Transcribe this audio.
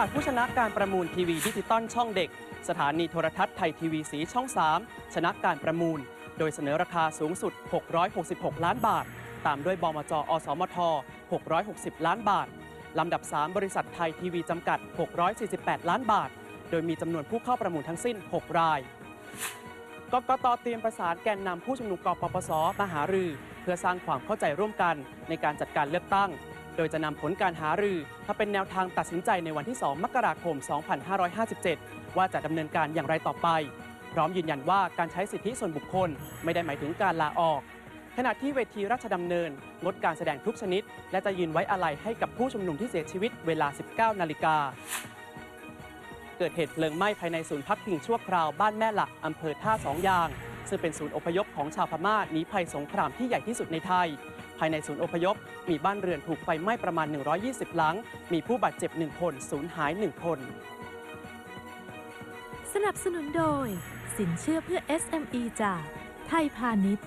ากผู้ชนะการประมูลทีวีดิจิตอลช่องเด็ก สถานีโทรทัศน์ไทยทีวีสีช่อง 3 ชนะการประมูล โดยเสนอราคาสูงสุด 666 ล้านบาท ตามด้วยบมจอสมท 660 ล้านบาท ลำดับ 3 บริษัทไทยทีวีจำกัด 648 ล้านบาท โดยมีจำนวนผู้เข้าประมูลทั้งสิ้น 6 รายกกตเตรียมประสานแกนนำผู้ชุมนุมกปปสมาหารือ เพื่อสร้างความเข้าใจร่วมกันในการจัดการเลือกตั้ง ดยจะนำผลการหารือมาเป็นแนวทางตัดสินใจในวันที่ 2 มกราคม 2557 ว่าจะดำเนินการอย่างไรต่อไป พร้อมยืนยันว่าการใช้สิทธิส่วนบุคคลไม่ได้หมายถึงการลาออก ขณะที่เวทีราชดำเนิน งดการแสดงทุกชนิด และจะยืนไว้อาลัยให้กับผู้ชุมนุมที่เสียชีวิตเวลา 19 นาฬิกาเกิดเหตุเพลิงไหม้ภายในศูนย์พักพิงชั่วคราวบ้านแม่หลักอำเภอท่าสองยาง ซึ่งเป็นศูนย์อพยพของชาวพม่าหนีภัยสงครามที่ใหญ่ที่สุดในไทย ภายในศูนย์อพยพ มีบ้านเรือนถูกไฟไหม้ประมาณ 120 หลัง มีผู้บาดเจ็บ 1 คนสูญหาย 1 คน สนับสนุนโดย สินเชื่อเพื่อ SME จากไทยพาณิชย์